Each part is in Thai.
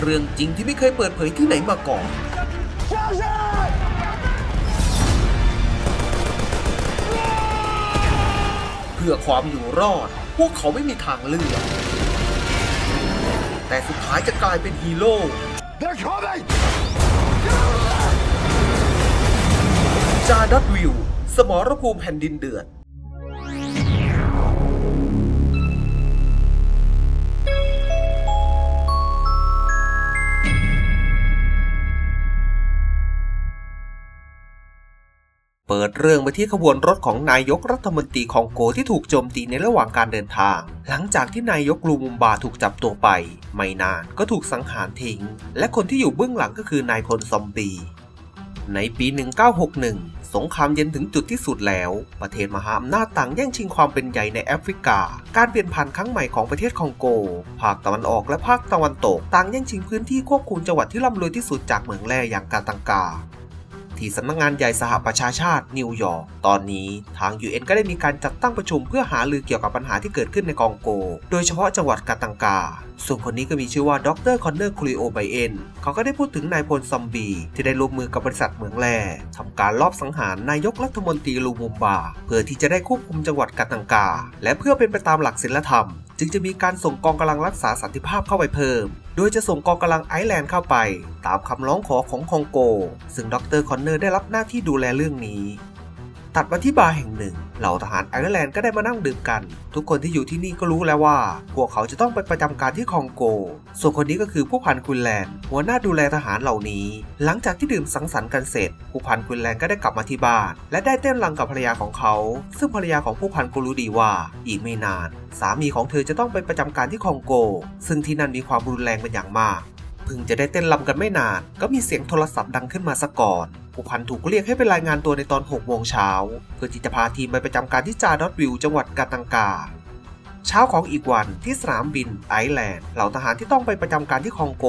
เรื่องจริงที่ไม่เคยเปิดเผยที่ไหนมาก่อน เพื่อความอยู่รอด พวกเขาไม่มีทางเลือก แต่สุดท้ายจะกลายเป็นฮีโร่ They're coming! จาดัตวิว สมรภูมิแผ่นดินเดือด ดเรื่องไปที่ขบวนรถของนายกรัฐมนตรีของโกที่ถูกโจมตีในระหว่างการเดินทาง หลังจากที่นายกลูมุมบาถูกจับตัวไป ไม่นานก็ถูกสังหารทิ้ง และคนที่อยู่เบื้องหลังก็คือนายพลซอมบีในปี 1961 สงครามเย็นถึงจุดที่สุดแล้ว ประเทศมหาอำนาจต่างแย่งชิงความเป็นใหญ่ในแอฟริกา การเปลี่ยนผ่านครั้งใหม่ของประเทศคองโก ภาคตะวันออกและภาคตะวันตก ต่างแย่งชิงพื้นที่ควบคุมจังหวัดที่ร่ำรวยที่สุดจากเหมืองแร่อย่างกาตังกา ที่สำนักงานใหญ่สหประชาชาตินิวยอร์ก ตอนนี้ทาง UN ก็ได้มีการจัดตั้งประชุมเพื่อหารือเกี่ยวกับปัญหาที่เกิดขึ้นในกองโก โดยเฉพาะจังหวัดกาตังกาส่วนคนนี้ก็มีชื่อว่าดรคอนเนอร์คลีโอไบเอนเขาก็ได้พูดถึงนายพลซอมบีที่ได้ร่วมมือกับบริษัทเหมืองแร่ทำการลอบสังหารนายกรัฐมนตรีลูมุมบา เพื่อที่จะได้ควบคุมจังหวัดกาตังกา และเพื่อเป็นไปตามหลักศีลธรรม จึงจะมีการส่งกองกำลังรักษาสันติภาพเข้าไปเพิ่ม โดยจะส่งกองกำลังไอร์แลนด์เข้าไป ตามคำร้องขอของคองโก ซึ่งดรคอนเนอร์ได้รับหน้าที่ดูแลเรื่องนี้ ตัดมาที่บาร์แห่งหนึ่ง เหล่าทหารไอร์แลนด์ก็ได้มานั่งดื่มกัน ทุกคนที่อยู่ที่นี่ก็รู้แล้วว่า พวกเขาจะต้องไปประจำการที่คองโก ส่วนคนนี้ก็คือผู้พันกุนแลนด์หัวหน้าดูแลทหารเหล่านี้ หลังจากที่ดื่มสังสรรค์กันเสร็จ ผู้พันกุนแลนด์ก็ได้กลับมาที่บ้าน และได้เต้นรำกับภรรยาของเขา ซึ่งภรรยาของผู้พันก็รู้ดีว่า อีกไม่นาน สามีของเธอจะต้องไปประจำการที่คองโก ซึ่งที่นั่นมีความรุนแรงเป็นอย่างมากเพิ่งจะได้เต้นรำกันไม่นาน ก็มีเสียงโทรศัพท์ดังขึ้นมาซะก่อน ผู้พันถูกเรียกให้ไปรายงานตัวในตอน6โมงเช้า เพื่อที่จะพาทีมไปประจำการที่จาดอตวิลจังหวัดกาตังกา เช้าของอีกวันที่สนามบินไอแลนด์เหล่าทหารที่ต้องไปประจำการที่คองโก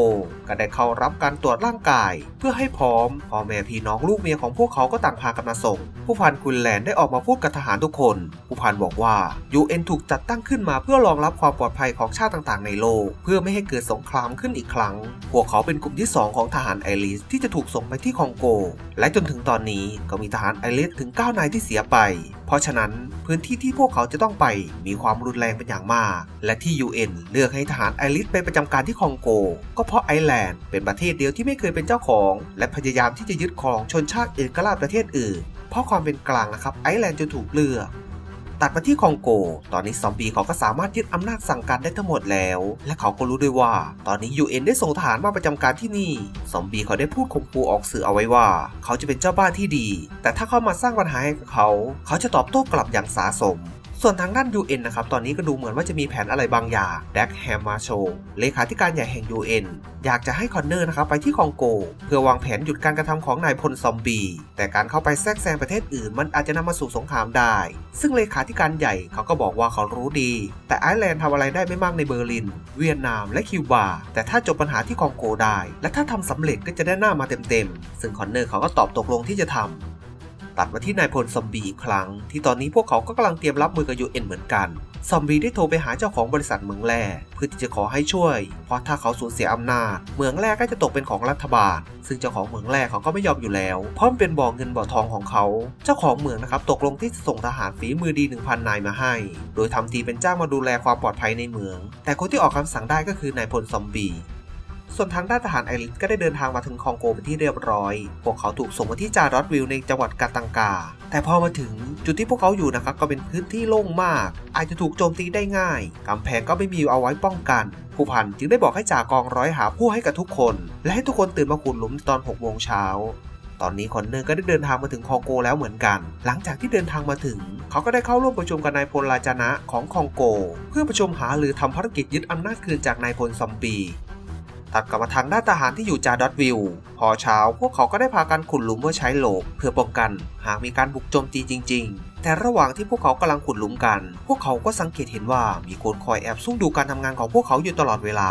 ก็ได้เข้ารับการตรวจร่างกาย เพื่อให้พร้อมพ่อแม่พี่น้องลูกเมียของพวกเขาก็ต่างพากันมาส่ง ผู้พันกุนแลนด์ได้ออกมาพูดกับทหารทุกคน ผู้พันบอกว่า UN ถูกจัดตั้งขึ้นมาเพื่อรองรับความปลอดภัยของชาติต่างๆ ในโลก เพื่อไม่ให้เกิดสงครามขึ้นอีกครั้ง พวกเขาเป็นกลุ่มที่ 2 ของทหารไอริสที่จะถูกส่งไปที่คองโก และจนถึงตอนนี้ก็มีทหารไอริสถึง9นายที่เสียไปเพราะฉะนั้นพื้นที่ที่พวกเขาจะต้องไปมีความรุนแรงเป็นอย่างมาก และที่ UN เลือกให้ทหารไอริสไปประจำการที่คองโก ก็เพราะไอแลนด์เป็นประเทศเดียวที่ไม่เคยเป็นเจ้าของ และพยายามที่จะยึดครองชนชาติเอกราชประเทศอื่น เพราะความเป็นกลางนะครับไอแลนด์จะถูกเลือก ตัดมาที่คองโก ตอนนี้ซอมบี้เขาก็สามารถยึดอำนาจสั่งการได้ทั้งหมดแล้ว และเขาก็รู้ด้วยว่า ตอนนี้ UN ได้ส่งทหารมาประจำการที่นี่ ซอมบี้เขาได้พูดข่มขู่ออกสื่อเอาไว้ว่า เขาจะเป็นเจ้าบ้านที่ดี แต่ถ้าเข้ามาสร้างปัญหาให้กับเขา เขาจะตอบโต้กลับอย่างสาสม ส่วนทางด้าน UN นะครับ ตอนนี้ก็ดูเหมือนว่าจะมีแผนอะไรบางอย่างแดกแฮมมาโชเลขาธิการใหญ่แห่ง UN อยากจะให้คอนเนอร์นะครับไปที่คองโก เพื่อวางแผนหยุดการกระทำของนายพลซอมบีแต่การเข้าไปแทรกแซงประเทศอื่น มันอาจจะนำมาสู่สงครามได้ ซึ่งเลขาธิการใหญ่เขาก็บอกว่าเขารู้ดี แต่ไอร์แลนด์ทำอะไรได้ไม่มากในเบอร์ลิน เวียดนามและคิวบา แต่ถ้าจบปัญหาที่คองโกได้ และถ้าทำสำเร็จก็จะได้หน้ามาเต็มๆซึ่งคอนเนอร์เขาก็ตอบตกลงที่จะทำ ตัดมาที่นายพลซอมบีอีกครั้ง ที่ตอนนี้พวกเขาก็กำลังเตรียมรับมือกับ UN เอ็นเหมือนกัน ซอมบีได้โทรไปหาเจ้าของบริษัทเมืองแร่เพื่อที่จะขอให้ช่วย เพราะถ้าเขาสูญเสียอำนาจ เมืองแร่ก็จะตกเป็นของรัฐบาล ซึ่งเจ้าของเมืองแร่เขาก็ไม่ยอมอยู่แล้ว เพราะมันเป็นบ่อเงินบ่อทองของเขา เจ้าของเมืองนะครับตกลงที่จะส่งทหารฝีมือดี 1,000 นายมาให้ โดยทำทีเป็นจ้างมาดูแลความปลอดภัยในเมือง แต่คนที่ออกคำสั่งได้ก็คือนายพลซอมบี ส่วนทางด้านทหารไอริสก็ได้เดินทางมาถึงคองโกเป็นที่เรียบร้อย พวกเขาถูกส่งมาที่จารอตวิลในจังหวัดกาตังกา แต่พอมาถึงจุดที่พวกเขาอยู่นะครับก็เป็นพื้นที่โล่งมาก อาจจะถูกโจมตีได้ง่าย กำแพงก็ไม่มีเอาไว้ป้องกัน ผู้พันจึงได้บอกให้จ่ากองร้อยหาผู้ให้กับทุกคน และให้ทุกคนตื่นมาขุดหลุมตอน6โมงเช้าตอนนี้คอนเนอร์ก็ได้เดินทางมาถึงคองโกแล้วเหมือนกัน หลังจากที่เดินทางมาถึง เขาก็ได้เข้าร่วมประชุมกับนายพลราจนะของคองโก เพื่อประชุมหาหรือทำภารกิจยึดอำนาจคืนจากนายพลซอมบี ตัดกลับมาทางด้านทหารที่อยู่จาดอตวิวพอเช้าพวกเขาก็ได้พากันขุดหลุมเพื่อใช้โหลบเพื่อป้องกัน หากมีการบุกโจมตีจริง ๆ แต่ระหว่างที่พวกเขากำลังขุดหลุมกัน พวกเขาก็สังเกตเห็นว่ามีคนคอยแอบซุ่มดูการทำงานของพวกเขาอยู่ตลอดเวลา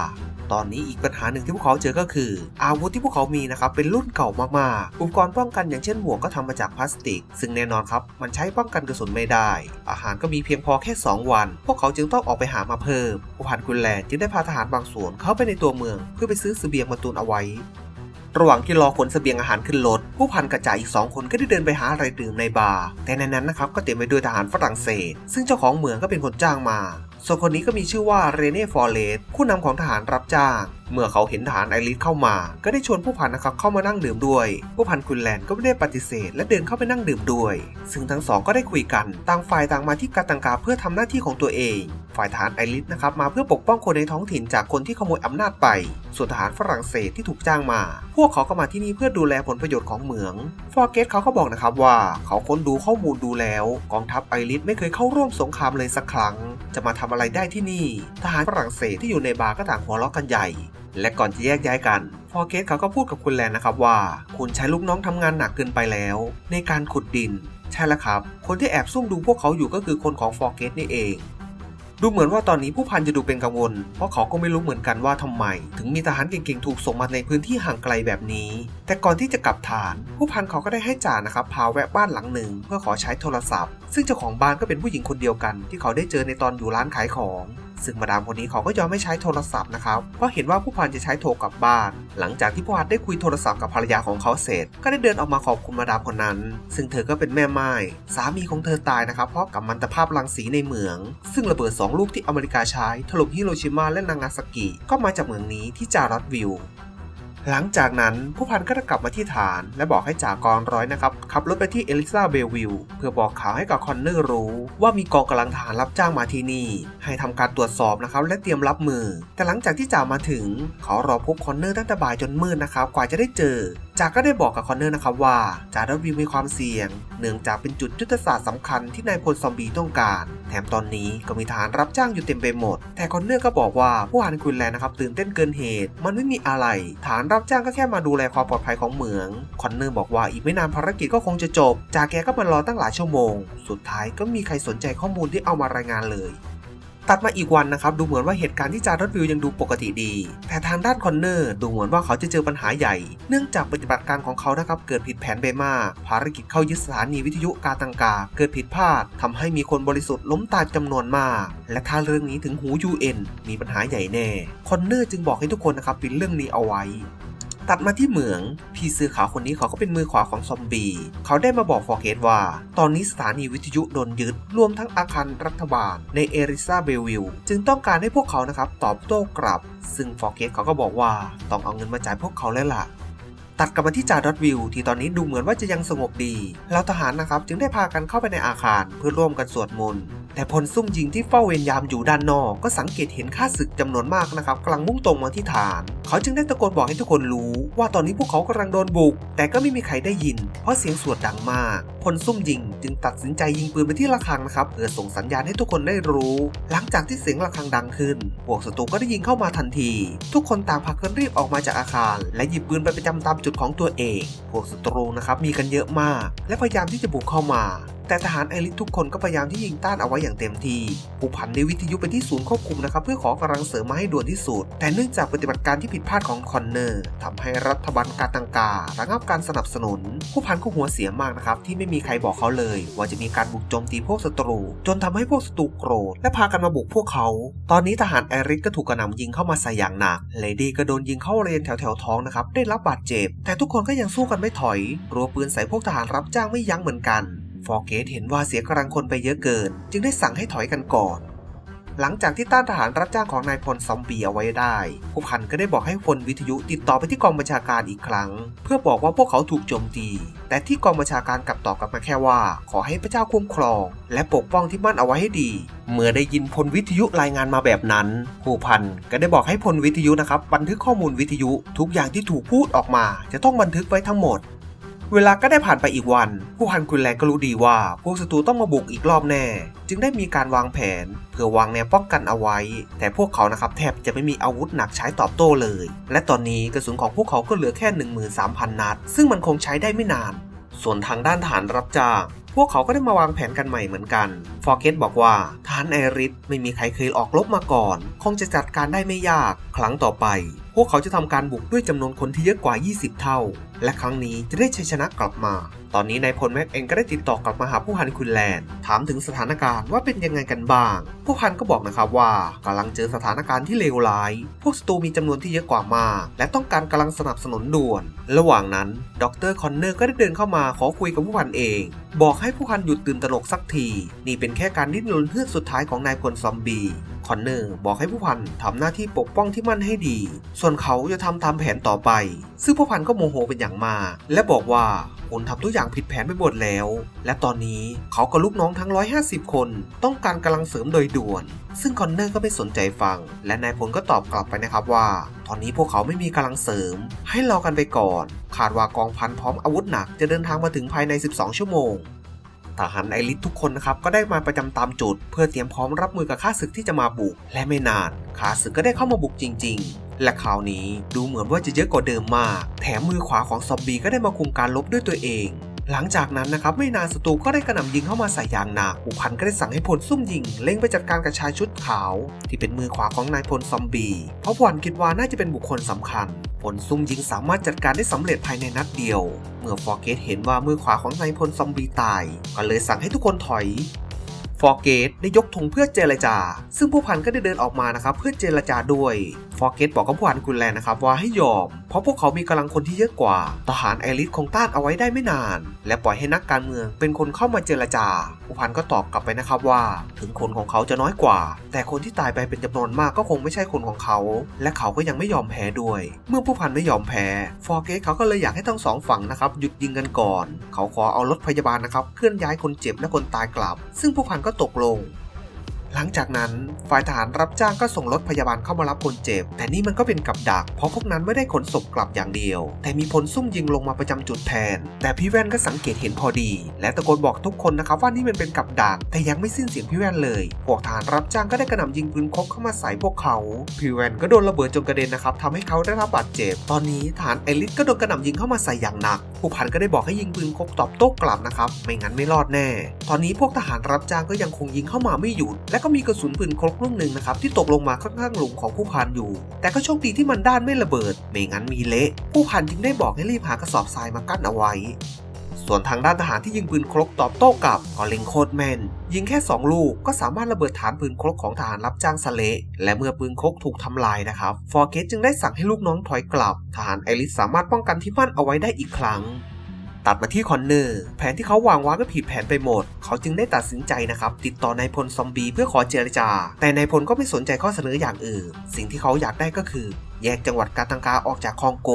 ตอนนี้อีกปัญหาหนึ่งที่พวกเขาเจอก็คือ อาวุธที่พวกเขามีนะครับเป็นรุ่นเก่ามากๆ อุปกรณ์ป้องกันอย่างเช่นหมวกก็ทำมาจากพลาสติก ซึ่งแน่นอนครับมันใช้ป้องกันกระสุนไม่ได้ อาหารก็มีเพียงพอแค่ 2 วัน พวกเขาจึงต้องออกไปหามาเพิ่มผู้พันกุนแลนจึงได้พาทหารบางส่วนเข้าไปในตัวเมือง เพื่อไปซื้อเสบียงมาตุนเอาไว้ระหว่างที่รอขนเสบียงอาหารขึ้นรถผู้พันกระจายอีกสองคนก็ได้เดินไปหาอะไรดื่มในบาร์แต่ในนั้นนะครับก็เต็มไปด้วยทหารฝรั่งเศส ซึ่งเจ้าของเมืองก็เป็นคนจ้างมา ส่วนคนนี้ก็มีชื่อว่าเรเน่ฟอร์เรสผู้นำของทหารรับจ้างเมื่อเขาเห็นทหารไอริสเข้ามา ก็ได้ชวนผู้พันนะครับเข้ามานั่งดื่มด้วย ผู้พันคุณแลนก็ไม่ได้ปฏิเสธ และเดินเข้าไปนั่งดื่มด้วย ซึ่งทั้งสองก็ได้คุยกันต่างฝ่ายต่างมาที่กาตังกาเพื่อทำหน้าที่ของตัวเอง ฝ่ายทหารไอริสนะครับมาเพื่อปกป้องคนในท้องถิ่นจากคนที่ขโมยอำนาจไป ส่วนทหารฝรั่งเศสที่ถูกจ้างมา พวกเขาก็มาที่นี่เพื่อดูแลผลประโยชน์ของเหมือง ฟอร์เกตเขาก็บอกนะครับว่า เขาค้นดูข้อมูลดูแล้ว กองทัพไอริสไม่เคยเข้าร่วมสงครามเลยสักครั้ง จะมาทำอะไรได้ที่นี่ ทหารฝรั่งเศสที่อยู่ในบาร์ก็ต่างหัวเราะกันใหญ่ และก่อนจะแยกย้ายกัน ฟอร์เกตเขาก็พูดกับคุณแลนนะครับว่า คุณใช้ลูกน้องทำงานหนักเกินไปแล้ว ในการขุดดิน ใช่แล้วครับ คนที่แอบซุ่มดูพวกเขาอยู่ก็คือคนของฟอร์เกตนี่เอง ดูเหมือนว่าตอนนี้ผู้พันจะดูเป็นกังวล เพราะเขาก็ไม่รู้เหมือนกันว่าทำไม ถึงมีทหารเก่งๆถูกส่งมาในพื้นที่ห่างไกลแบบนี้ แต่ก่อนที่จะกลับฐาน ผู้พันเขาก็ได้ให้จ่านะครับพาแวะบ้านหลังหนึ่งเพื่อขอใช้โทรศัพท์ ซึ่งเจ้าของบ้านก็เป็นผู้หญิงคนเดียวกัน ที่เขาได้เจอในตอนอยู่ร้านขายของ ซึ่งมาดามคนนี้เขาก็ยอมไม่ใช้โทรศัพท์นะครับ เพราะเห็นว่าผู้พันจะใช้โทรกลับบ้าน หลังจากที่ผู้พันได้คุยโทรศัพท์กับภรรยาของเขาเสร็จ ก็ได้เดินออกมาขอบคุณมาดามคนนั้น ซึ่งเธอก็เป็นแม่ไม้สามีของเธอตายนะครับเพราะกับมันตภาพรังสีในเหมือง ซึ่งระเบิด 2 ลูกที่อเมริกาใช้ถล่มฮิโรชิมาและนางาซากิ ก็มาจากเมืองนี้ที่จารัตวิว หลังจากนั้นผู้พันก็จะกลับมาที่ฐานและบอกให้จ่ากองร้อยนะครับขับรถไปที่เอลิซาเบลวิลเพื่อบอกข่าวให้กับคอนเนอร์รู้ ว่ามีกองกำลังทหารรับจ้างมาที่นี่ ให้ทำการตรวจสอบนะครับและเตรียมรับมือ แต่หลังจากที่จ่ามาถึง เขารอพบคอนเนอร์ตั้งแต่บ่ายจนมืดนะครับกว่าจะได้เจอจาก็ได้บอกกับคอนเนอร์นะครับว่าจารัตวิวมีความเสี่ยง เนื่องจากเป็นจุดยุทธศาสตร์สำคัญที่นายพลซอมบี้ต้องการ แถมตอนนี้ก็มีทหารรับจ้างอยู่เต็มไปหมด แต่คอนเนอร์ก็บอกว่าผู้พันคุณแลนนะครับตื่นเต้นเกินเหตุ มันไม่มีอะไร ฐานรับจ้างก็แค่มาดูแลความปลอดภัยของเหมือง คอนเนอร์บอกว่าอีกไม่นานภารกิจก็คงจะจบ จากแกก็มารอตั้งหลายชั่วโมง สุดท้ายก็มีใครสนใจข้อมูลที่เอามารายงานเลย ตัดมาอีกวันนะครับ ดูเหมือนว่าเหตุการณ์ที่จารัตวิวยังดูปกติดี แต่ทางด้านคอนเนอร์ดูเหมือนว่าเขาจะเจอปัญหาใหญ่ เนื่องจากปฏิบัติการของเขานะครับเกิดผิดแผนไปมาก ภารกิจเข้ายึดสถานีวิทยุกาตังกา เกิดผิดพลาดทำให้มีคนบริสุทธิ์ล้มตายจำนวนมาก และถ้าเรื่องนี้ถึงหู UN มีปัญหาใหญ่แน่ คอนเนอร์จึงบอกให้ทุกคนนะครับปิดเรื่องนี้เอาไว้ ตัดมาที่เหมือง พี่เสื้อขาวคนนี้เขาก็เป็นมือขวาของซอมบี้เขาได้มาบอกฟอร์เกตว่า ตอนนี้สถานีวิทยุโดนยึด รวมทั้งอาคารรัฐบาลในเอริซาเบลวิลจึงต้องการให้พวกเขานะครับตอบโต้กลับ ซึ่งฟอร์เกตเขาก็บอกว่าต้องเอาเงินมาจ่ายพวกเขาแล้วล่ะตัดกลับมาที่จาดอตวิวที่ตอนนี้ดูเหมือนว่าจะยังสงบดี แล้วทหารนะครับจึงได้พากันเข้าไปในอาคารเพื่อร่วมกันสวดมนต์ แต่พลซุ่มยิงที่เฝ้าเวรยามอยู่ด้านนอกก็สังเกตเห็นข้าศึกจำนวนมากนะครับกำลังมุ่งตรงมาที่ฐาน เขาจึงได้ตะโกนบอกให้ทุกคนรู้ ว่าตอนนี้พวกเขากำลังโดนบุก แต่ก็ไม่มีใครได้ยิน เพราะเสียงสวดดังมากพลซุ่มยิงจึงตัดสินใจยิงปืนไปที่ระฆังนะครับเพื่อส่งสัญญาณให้ทุกคนได้รู้ หลังจากที่เสียงระฆังดังขึ้นพวกศัตรูก็ได้ยิงเข้ามาทันที ทุกคนต่างพากันรีบออกมาจากอาคาร และหยิบปืนไปประจำตามจุดของตัวเอง พวกศัตรูนะครับมีกันเยอะมาก และพยายามที่จะบุกเข้ามา แต่ทหารไอริสทุกคนก็พยายามที่ยิงต้านเอาไว้อย่างเต็มที่ผู้พันในวิทยุไปที่ศูนย์ควบคุมนะครับเพื่อขอกำลังเสริมมาให้ด่วนที่สุด แต่เนื่องจากปฏิบัติการที่ผิดพลาดของคอนเนอร์ทำให้รัฐบาลกาตังการะงับการสนับสนุน ผู้พันก็หัวเสียมากนะครับที่ไม่มีใครบอกเขาเลย ว่าจะมีการบุกโจมตีพวกศัตรู จนทำให้พวกศัตรูโกรธ และพากันมาบุกพวกเขา ตอนนี้ทหารไอริสก็ถูกกระหน่ำยิงเข้ามาใส่อย่างหนักเลดี้ก็โดนยิงเข้าเรียนแถวแถวๆท้องนะครับได้รับบาดเจ็บ แต่ทุกคนก็ยังสู้กันไม่ถอยรัวปืนใส่พวกทหารรับจ้างไม่ยั้งเหมือนกัน ฟอร์เกตเห็นว่าเสียกำลังคนไปเยอะเกิน จึงได้สั่งให้ถอยกันก่อน หลังจากที่ต้านทหารรับจ้างของนายพลซอมบี้เอาไว้ได้ ผู้พันก็ได้บอกให้พลวิทยุติดต่อไปที่กองบัญชาการอีกครั้ง เพื่อบอกว่าพวกเขาถูกโจมตี แต่ที่กองบัญชาการกลับตอบกลับมาแค่ว่า ขอให้พระเจ้าคุ้มครอง และปกป้องที่มั่นเอาไว้ให้ดี เมื่อได้ยินพลวิทยุรายงานมาแบบนั้น ผู้พันก็ได้บอกให้พลวิทยุนะครับบันทึกข้อมูลวิทยุ ทุกอย่างที่ถูกพูดออกมา จะต้องบันทึกไว้ทั้งหมด เวลาก็ได้ผ่านไปอีกวัน ผู้พันคุณแลนก็รู้ดีว่าพวกศัตรูต้องมาบุกอีกรอบแน่ จึงได้มีการวางแผน เพื่อวางแนวป้องกันเอาไว้ แต่พวกเขานะครับแทบจะไม่มีอาวุธหนักใช้ตอบโต้เลย และตอนนี้กระสุนของพวกเขาก็เหลือแค่ 13,000 นัด ซึ่งมันคงใช้ได้ไม่นาน ส่วนทางด้านฐานรับจ้างพวกเขาก็ได้มาวางแผนกันใหม่เหมือนกัน ฟอร์เกตบอกว่าทหารไอริสไม่มีใครเคยออกรบมาก่อน คงจะจัดการได้ไม่ยาก ครั้งต่อไป พวกเขาจะทำการบุกด้วยจำนวนคนที่เยอะกว่า 20 เท่า และครั้งนี้จะได้ชัยชนะกลับมา ตอนนี้นายพลแม็กเองก็ได้ติดต่อกลับมาหาผู้พันคุณแลนด์ถามถึงสถานการณ์ว่าเป็นยังไงกันบ้าง ผู้พันก็บอกนะครับว่ากำลังเจอสถานการณ์ที่เลวร้าย พวกศัตรูมีจำนวนที่เยอะกว่ามากและต้องการกำลังสนับสนุนด่วน ระหว่างนั้นดรคอนเนอร์ก็ได้เดินเข้ามาขอคุยกับผู้พันเอง บอกให้ผู้พันหยุดตื่นตระหนกสักที นี่เป็นแค่การดิ้นรนเพื่อสุดท้ายของนายพลซอมบี้ คอนเนอร์บอกให้ผู้พันทำหน้าที่ปกป้องที่มั่นให้ดี ส่วนเขาจะทำตามแผนต่อไป ซึ่งผู้พันก็โมโหเป็นอย่างมากและบอกว่าคุณทำทุกอย่างผิดแผนไปหมดแล้ว และตอนนี้เขากับลูกน้องทั้ง 150 คนต้องการกำลังเสริมโดยด่วน ซึ่งคอนเนอร์ก็ไม่สนใจฟัง และนายพลก็ตอบกลับไปนะครับว่า ตอนนี้พวกเขาไม่มีกำลังเสริม ให้รอกันไปก่อน คาดว่ากองพันพร้อมอาวุธหนักจะเดินทางมาถึงภายใน 12 ชั่วโมง ทหารไอริสทุกคนนะครับก็ได้มาประจำตามจุด เพื่อเตรียมพร้อมรับมือกับข้าศึกที่จะมาบุก และไม่นานข้าศึกก็ได้เข้ามาบุกจริง ๆ และคราวนี้ดูเหมือนว่าจะเยอะกว่าเดิมมาก แถมมือขวาของซอมบี้ก็ได้มาคุมการลบด้วยตัวเอง หลังจากนั้นนะครับไม่นานศัตรูก็ได้กระหน่ำยิงเข้ามาใส่อย่างหนักอุพันก็ได้สั่งให้พลซุ่มยิง เล็งไปจัดการกับชายชุดขาว ที่เป็นมือขวาของนายพลซอมบี้เพราะวันคิดว่าน่าจะเป็นบุคคลสำคัญผลซุ่มยิงสามารถจัดการได้สำเร็จภายในนัดเดียว เมื่อฟอร์เกตเห็นว่ามือขวาของนายพลซอมบี้ตาย ก็เลยสั่งให้ทุกคนถอย อร์เกตได้ยกธงเพื่อเจรจา ซึ่งผู้พันก็ได้เดินออกมานะครับเพื่อเจรจาด้วยฟอร์เกตบอกกับผู้พันกุนแลนนะครับว่าให้ยอม เพราะพวกเขามีกำลังคนที่เยอะกว่า ทหารไอริสคงต้านเอาไว้ได้ไม่นาน และปล่อยให้นักการเมืองเป็นคนเข้ามาเจรจา ผู้พันก็ตอบกลับไปนะครับว่า ถึงคนของเขาจะน้อยกว่า แต่คนที่ตายไปเป็นจำนวนมากก็คงไม่ใช่คนของเขา และเขาก็ยังไม่ยอมแพ้ด้วย เมื่อผู้พันไม่ยอมแพ้ฟอร์เกตเขาก็เลยอยากให้ทั้งสองฝั่งนะครับหยุดยิงกันก่อน เขาขอเอารถพยาบาลนะครับเคลื่อนย้ายคนเจ็บและคนตายกลับ ซึ่งผู้พันก็ตกลง หลังจากนั้นฝ่ายทหารรับจ้างก็ส่งรถพยาบาลเข้ามารับคนเจ็บ แต่นี่มันก็เป็นกับดัก เพราะพวกนั้นไม่ได้ขนศพกลับอย่างเดียว แต่มีพลซุ่มยิงลงมาประจำจุดแทน แต่พี่แว่นก็สังเกตเห็นพอดี และตะโกนบอกทุกคนนะครับว่านี่มันเป็นกับดัก แต่ยังไม่สิ้นเสียงพี่แว่นเลย พวกทหารรับจ้างก็ได้กระหน่ำยิงปืนคกเข้ามาใส่พวกเขา พี่แว่นก็โดนระเบิดจนกระเด็นนะครับทำให้เขาได้รับบาดเจ็บ ตอนนี้ทหารไอริสก็โดนกระหน่ำยิงเข้ามาใส่อย่างหนัก ผู้พันก็ได้บอกให้ยิงปืนคกตอบโต้กลับนะครับ ไม่งั้นไม่รอดแน่ ตอนนี้พวกทหารรับจ้างก็ยังคงยิงเข้ามาไม่หยุดและก็มีกระสุนปืนคกลูกหนึ่งนะครับที่ตกลงมาข้างๆหลุมของผู้พันอยู่ แต่ก็โชคดีที่มันด้านไม่ระเบิด ไม่งั้นมีเละ ผู้พันจึงได้บอกให้รีบหากระสอบทรายมากั้นเอาไว้ ส่วนทางด้านทหารที่ยิงปืนครกตอบโต้กลับก็เล็งโคตรแม่น ยิงแค่ 2 ลูกก็สามารถระเบิดฐานปืนครกของทหารรับจ้างสเละและเมื่อปืนครกถูกทำลายนะครับฟอร์เกตจึงได้สั่งให้ลูกน้องถอยกลับ ทหารไอริสสามารถป้องกันที่มั่นเอาไว้ได้อีกครั้ง ตัดมาที่คอนเนอร์แผนที่เขาวางไว้ก็ผิดแผนไปหมด เขาจึงได้ตัดสินใจนะครับ ติดต่อนายพลซอมบี้เพื่อขอเจรจา แต่นายพลก็ไม่สนใจข้อเสนออย่างอื่น สิ่งที่เขาอยากได้ก็คือแยกจังหวัดกาตังกาออกจากคองโก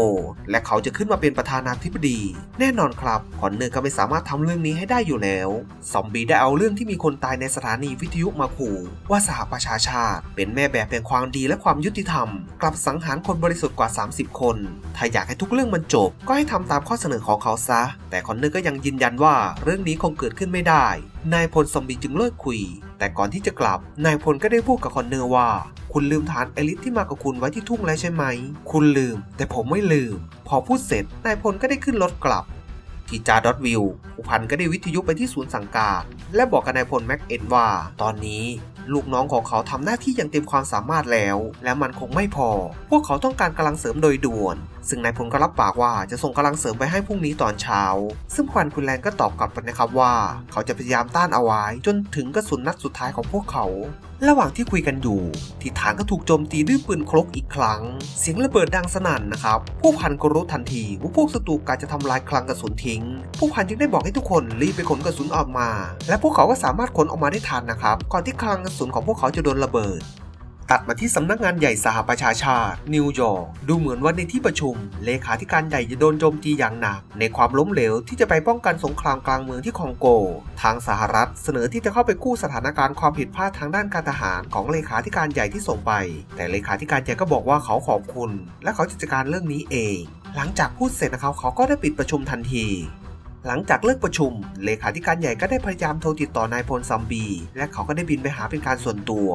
และเขาจะขึ้นมาเป็นประธานาธิบดี แน่นอนครับคอนเนอร์ก็ไม่สามารถทำเรื่องนี้ให้ได้อยู่แล้วซอมบี้ได้เอาเรื่องที่มีคนตายในสถานีวิทยุมาขู่ว่าสหประชาชาติ เป็นแม่แบบแห่งความดีและความยุติธรรม กลับสังหารคนบริสุทธิ์กว่า 30 คน ถ้าอยากให้ทุกเรื่องมันจบ ก็ให้ทำตามข้อเสนอของเขาซะ แต่คอนเนอร์ก็ยังยืนยันว่าเรื่องนี้คงเกิดขึ้นไม่ได้ นายพลซอมบี้จึงเลิกคุย แต่ก่อนที่จะกลับ นายพลก็ได้พูดกับคอนเนอร์ว่า คุณลืมฐานเอลิทที่มากับคุณไว้ที่ทุ่งแล้วใช่ไหม คุณลืม แต่ผมไม่ลืม พอพูดเสร็จ นายพลก็ได้ขึ้นรถกลับ ที่จาดอตวิวผู้พันก็ได้วิทยุไปที่ศูนย์สังการและบอกกับนายพลแม็กเอ็นว่า ตอนนี้ลูกน้องของเขาทำหน้าที่อย่างเต็มความสามารถแล้ว และมันคงไม่พอ พวกเขาต้องการกำลังเสริมโดยด่วน ซึ่งนายพลก็รับปากว่าจะส่งกำลังเสริมไปให้พรุ่งนี้ตอนเช้า ซึ่งควันคุณแลนก็ตอบกลับไปนะครับว่า เขาจะพยายามต้านเอาไว้ จนถึงกระสุนนัดสุดท้ายของพวกเขา ระหว่างที่คุยกันอยู่ที่ฐานก็ถูกโจมตีด้วยปืนครกอีกครั้ง เสียงระเบิดดังสนั่นนะครับ ผู้พันก็รู้ทันทีว่าพวกศัตรูกาจะทำลายคลังกระสุนทิ้ง ผู้พันจึงได้บอกให้ทุกคนรีบไปขนกระสุนออกมา และพวกเขาก็สามารถขนออกมาได้ทันนะครับ ก่อนที่คลังกระสุนของพวกเขาจะโดนระเบิด ตัดมาที่สำนักงานใหญ่สหประชาชาติ นิวยอร์กดูเหมือนว่าในที่ประชุม เลขาธิการใหญ่จะโดนโจมตีอย่างหนัก ในความล้มเหลวที่จะไปป้องกันสงครามกลางเมืองที่คองโก ทางสหรัฐ เสนอที่จะเข้าไปกู้สถานการณ์ความผิดพลาดทางด้านการทหารของเลขาธิการใหญ่ที่ส่งไป แต่เลขาธิการใหญ่ก็บอกว่าเขาขอบคุณ และเขาจะจัดการเรื่องนี้เอง หลังจากพูดเสร็จนะครับเขาก็ได้ปิดประชุมทันทีหลังจากเลิกประชุม เลขาธิการใหญ่ก็ได้พยายามโทรติดต่อนายพลซัมบี และเขาก็ได้บินไปหาเป็นการส่วนตัว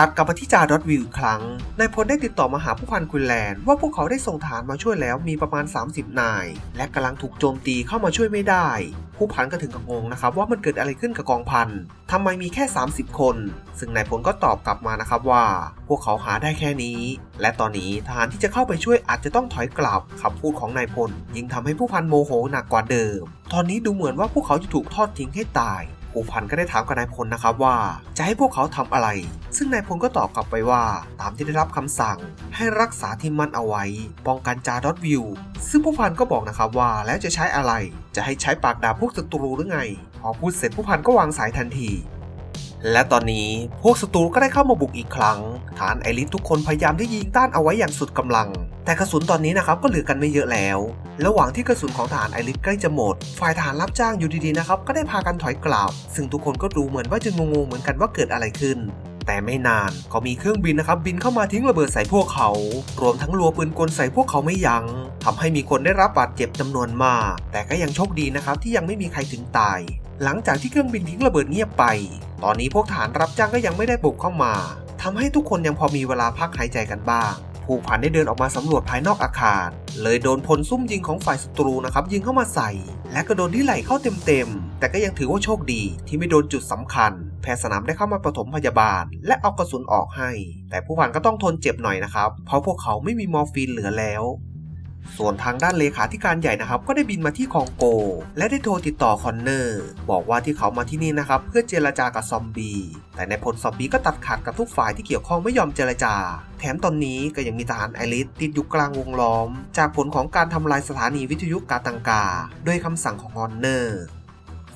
ตัดกลับมาที่จาดอทวิวอีกครั้ง นายพลได้ติดต่อมาหาผู้พันควินแลนด์ว่าพวกเขาได้ส่งทหารมาช่วยแล้วมีประมาณ 30 นาย และกำลังถูกโจมตีเข้ามาช่วยไม่ได้ ผู้พันก็ถึงกับงงนะครับว่ามันเกิดอะไรขึ้นกับกองพันทำไมมีแค่ 30 คน ซึ่งนายพลก็ตอบกลับมานะครับว่า พวกเขาหาได้แค่นี้ และตอนนี้ทหารที่จะเข้าไปช่วยอาจจะต้องถอยกลับคำพูดของนายพลยิ่งทำให้ผู้พันโมโหหนักกว่าเดิม ตอนนี้ดูเหมือนว่าพวกเขาจะถูกทอดทิ้งให้ตาย ผู้พันก็ได้ถามกับนายพลนะครับว่า จะให้พวกเขาทำอะไร ซึ่งนายพลก็ตอบกลับไปว่า ตามที่ได้รับคำสั่ง ให้รักษาที่มั่นเอาไว้ ป้องกันจาร์ดวิว ซึ่งผู้พันก็บอกนะครับว่าแล้วจะใช้อะไร จะให้ใช้ปากดาบพวกศัตรูหรือไง พอพูดเสร็จผู้พันก็วางสายทันที และตอนนี้พวกศัตรูก็ได้เข้ามาบุกอีกครั้ง ฐานไอริสทุกคนพยายามที่ยิงต้านเอาไว้อย่างสุดกำลัง แต่กระสุนตอนนี้นะครับก็เหลือกันไม่เยอะแล้ว ระหว่างที่กระสุนของฐานไอริสใกล้จะหมด ฝ่ายฐานรับจ้างอยู่ดีๆนะครับก็ได้พากันถอยกลับ ซึ่งทุกคนก็ดูเหมือนว่าจะงงๆเหมือนกันว่าเกิดอะไรขึ้น แต่ไม่นาน ก็มีเครื่องบินนะครับบินเข้ามาทิ้งระเบิดใส่พวกเขา รวมทั้งรัวปืนกลใส่พวกเขาไม่ยัง้งทำให้มีคนได้รับบาดเจ็บจำนวนมาก แต่ก็ยังโชคดีนะครับที่ยังไม่มีใครถึงตาย หลังจากที่เครื่องบินทิ้งระเบิดเงียบไป ตอนนี้พวกฐานรับจ้างก็ยังไม่ได้บุกเข้ามาทำให้ทุกคนยังพอมีเวลาพักหายใจกันบ้าง ผู้พันได้เดินออกมาสำรวจภายนอกอาคาร เลยโดนพลซุ่มยิงของฝ่ายศัตรูนะครับยิงเข้ามาใส่ และก็โดนที่ไหล่เข้าเต็มๆ แต่ก็ยังถือว่าโชคดีที่ไม่โดนจุดสำคัญ แพทย์สนามได้เข้ามาปฐมพยาบาล และเอากระสุนออกให้ แต่ผู้พันก็ต้องทนเจ็บหน่อยนะครับ เพราะพวกเขาไม่มีมอร์ฟีนเหลือแล้ว ส่วนทางด้านเลขาธิการใหญ่นะครับ ก็ได้บินมาที่คองโก และได้โทรติดต่อคอนเนอร์ บอกว่าที่เขามาที่นี่นะครับ เพื่อเจรจากับซอมบี้แต่ในพลซอมบี้ก็ตัดขาดกับทุกฝ่ายที่เกี่ยวข้องไม่ยอมเจรจา แถมตอนนี้ก็ยังมีทหารไอริสติดอยู่กลางวงล้อม จากผลของการทำลายสถานีวิทยุกาตังกาโดยคำสั่งของคอนเนอร์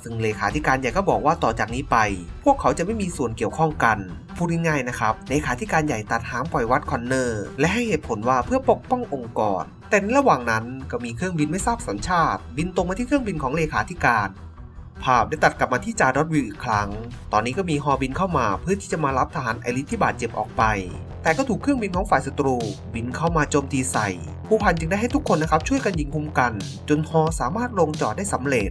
ซึ่งเลขาธิการใหญ่ก็บอกว่าต่อจากนี้ไป พวกเขาจะไม่มีส่วนเกี่ยวข้องกัน พูดง่ายๆนะครับเลขาธิการใหญ่ตัดหางปล่อยวัดคอนเนอร์ และให้เหตุผลว่าเพื่อปกป้ององค์กร แต่ในระหว่างนั้นก็มีเครื่องบินไม่ทราบสัญชาติ บินตรงมาที่เครื่องบินของเลขาธิการภาพได้ตัดกลับมาที่จาดอทวิวอีกครั้ง ตอนนี้ก็มีฮอบินเข้ามาเพื่อที่จะมารับทหารไอริสที่บาดเจ็บออกไป แต่ก็ถูกเครื่องบินของฝ่ายศัตรู บินเข้ามาโจมตีใส่ ผู้พันจึงได้ให้ทุกคนนะครับช่วยกันยิงคุมกัน จนฮอสามารถลงจอดได้สำเร็จ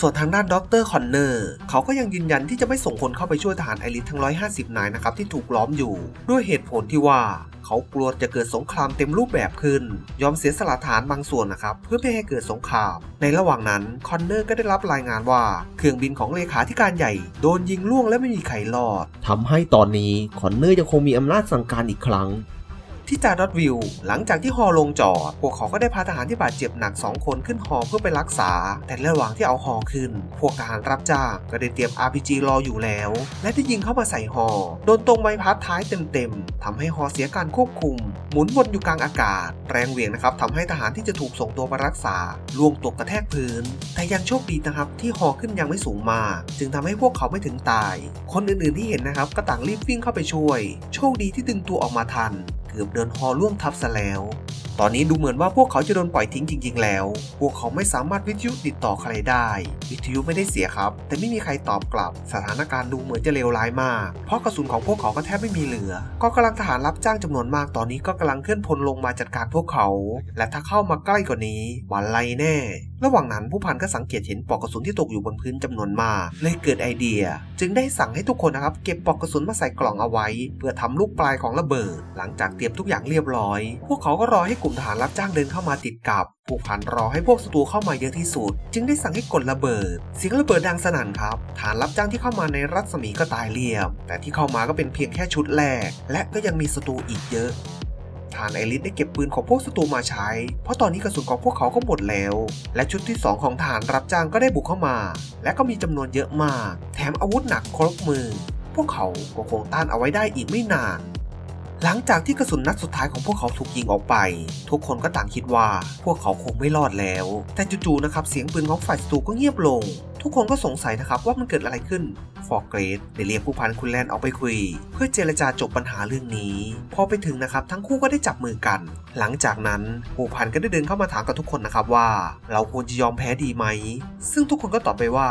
ส่วนทางด้านดรคอนเนอร์เขาก็ยังยืนยันที่จะไม่ส่งคนเข้าไปช่วยทหารไอริสทั้ง 150 นายนะครับที่ถูกล้อมอยู่ ด้วยเหตุผลที่ว่าเขากลัวจะเกิดสงครามเต็มรูปแบบขึ้น ยอมเสียสละฐานบางส่วนนะครับ เพื่อไม่ให้เกิดสงคราม ในระหว่างนั้นคอนเนอร์ก็ได้รับรายงานว่า เครื่องบินของเลขาธิการใหญ่ โดนยิงล่วงและไม่มีใครรอดทำให้ตอนนี้คอนเนอร์ยังคงมีอำนาจสั่งการอีกครั้ง ที่จาดอทวิวหลังจากที่ฮอลงจอด พวกเขาก็ได้พาทหารที่บาดเจ็บหนัก 2 คนขึ้นฮอเพื่อไปรักษา แต่ระหว่างที่เอาฮอขึ้น พวกทหารรับจ้างก็ได้เตรียม RPG รออยู่แล้ว และได้ยิงเข้ามาใส่ฮอโดนตรงใบพัดท้ายเต็มๆทำให้ฮอเสียการควบคุม หมุนวนอยู่กลางอากาศ แรงเหวี่ยงนะครับทำให้ทหารที่จะถูกส่งตัวมารักษาล่วงตกกระแทกพื้น แต่ยังโชคดีนะครับที่ฮอขึ้นยังไม่สูงมาก จึงทำให้พวกเขาไม่ถึงตาย คนอื่นๆที่เห็นนะครับก็ต่างรีบวิ่งเข้าไปช่วย โชคดีที่ดึงตัวออกมาทัน กือบเดินฮอล่วงทับซะแล้ว ตอนนี้ดูเหมือนว่าพวกเขาจะโดนปล่อยทิ้งจริง ๆ แล้ว พวกเขาไม่สามารถวิทยุติดต่อใครได้ วิทยุไม่ได้เสียครับ แต่ไม่มีใครตอบกลับ สถานการณ์ดูเหมือนจะเลวร้ายมาก เพราะกระสุนของพวกเขาก็แทบไม่มีเหลือ ก็กำลังทหารรับจ้างจำนวนมากตอนนี้ก็กำลังเคลื่อนพลลงมาจัดการพวกเขา และถ้าเข้ามาใกล้กว่านี้หวันไรแน่ ระหว่างนั้นผู้พันก็สังเกตเห็นปลอกกระสุนที่ตกอยู่บนพื้นจำนวนมากเลยเกิดไอเดีย จึงได้สั่งให้ทุกคนนะครับเก็บปลอกกระสุนมาใส่กล่องเอาไว้ เพื่อทำลูกปลายของระเบิด หลังจากเตรียมทุกอย่างเรียบร้อย พวกเขาก็รอให้กลุ่มทหารรับจ้างเดินเข้ามาติดกับผู้พันรอให้พวกศัตรูเข้ามาเยอะที่สุด จึงได้สั่งให้กดระเบิด เสียงระเบิดดังสนั่นครับ ฐานรับจ้างที่เข้ามาในรัศมีก็ตายเรียบ แต่ที่เข้ามาก็เป็นเพียงแค่ชุดแรก และก็ยังมีศัตรูอีกเยอะ ทารไอริสได้เก็บปืนของพวกศัตรูมาใช้ เพราะตอนนี้กระสุนของพวกเขาก็หมดแล้ว และชุดที่ 2 ของทหารรับจ้างก็ได้บุกเข้ามา และก็มีจำนวนเยอะมาก แถมอาวุธหนักครบมือ พวกเขาก็คงต้านเอาไว้ได้อีกไม่นานหลังจากที่กระสุนนัดสุดท้ายของพวกเขาถูกยิงออกไป ทุกคนก็ต่างคิดว่าพวกเขาคงไม่รอดแล้ว แต่จู่ๆนะครับเสียงปืนของฝ่ายศัตรูก็เงียบลง ทุกคนก็สงสัยนะครับว่ามันเกิดอะไรขึ้นฟอร์เกรดได้เรียกผู้พันคุณแลนออกไปคุย เพื่อเจรจาจบปัญหาเรื่องนี้ พอไปถึงนะครับ ทั้งคู่ก็ได้จับมือกัน หลังจากนั้นผู้พันก็ได้เดินเข้ามาถามกับทุกคนนะครับว่า เราควรจะยอมแพ้ดีไหม ซึ่งทุกคนก็ตอบไปว่า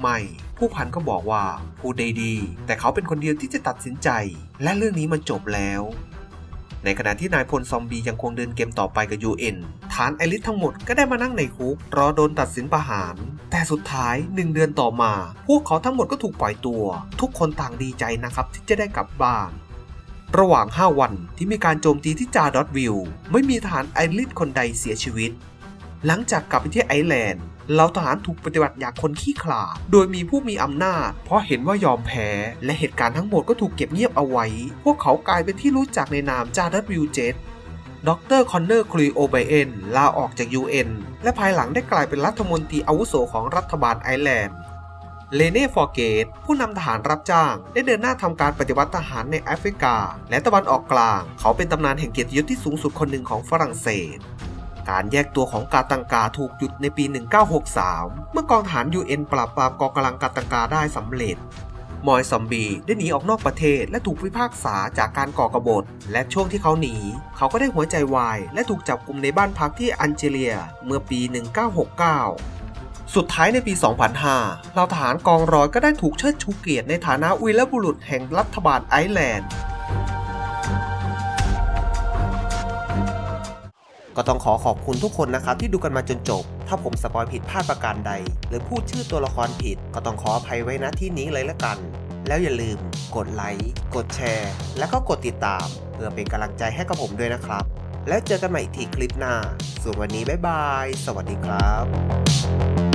ไม่ ผู้พันก็บอกว่าพูดได้ดี แต่เขาเป็นคนเดียวที่จะตัดสินใจ และเรื่องนี้มันจบแล้ว ในขณะที่นายพลซอมบียังคงเดินเกมต่อไปกับ UN ฐานไอริสทั้งหมดก็ได้มานั่งในคุกรอโดนตัดสินประหาร แต่สุดท้าย1เดือนต่อมา พวกเขาทั้งหมดก็ถูกปล่อยตัว ทุกคนต่างดีใจนะครับที่จะได้กลับบ้านระหว่าง 5 วันที่มีการโจมตีที่จาดอตวิลไม่มีทหารไอริสคนใดเสียชีวิต หลังจากกลับไปที่ไอแลนด์ เหล่าทหารถูกปฏิบัติอย่างคนขี้ขลาด โดยมีผู้มีอำนาจ เพราะเห็นว่ายอมแพ้ และเหตุการณ์ทั้งหมดก็ถูกเก็บเงียบเอาไว้ พวกเขากลายเป็นที่รู้จักในนามจาดัตวิลเจตดรคอนเนอร์คลีโอไบเอนลาออกจาก UN และภายหลังได้กลายเป็นรัฐมนตรีอาวุโสของรัฐบาลไอร์แลนด์เลเน่ฟอร์เกต ผู้นำทหารรับจ้าง ได้เดินหน้าทำการปฏิวัติทหารในแอฟริกา และตะวันออกกลาง เขาเป็นตำนานแห่งเกียรติยศที่สูงสุดคนหนึ่งของฝรั่งเศส การแยกตัวของกาตังกาถูกหยุดในปี 1963 เมื่อกองทหาร UN ปราบปรามกองกำลังกาตังกาได้สำเร็จ มอยซอมบีได้หนีออกนอกประเทศและถูกพิพากษาจากการก่อกบฏ และช่วงที่เขาหนี เขาก็ได้หัวใจวาย และถูกจับกลุ่มในบ้านพักที่อัลเจเรียเมื่อปี 1969สุดท้ายในปี 2005 เหล่าทหารกองร้อยก็ได้ถูกเชิดชูเกียรติในฐานะวีรบุรุษแห่งรัฐบาลไอร์แลนด์ ก็ต้องขอขอบคุณทุกคนนะครับที่ดูกันมาจนจบ ถ้าผมสปอยผิดพลาดประการใด หรือพูดชื่อตัวละครผิด ก็ต้องขออภัยไว้นะที่นี้เลยละกัน แล้วอย่าลืม กดไลค์กดแชร์ และก็กดติดตาม เพื่อเป็นกำลังใจให้กับผมด้วยนะครับ แล้วเจอกันใหม่อีกทีคลิปหน้า ส่วนวันนี้บ๊ายบาย สวัสดีครับ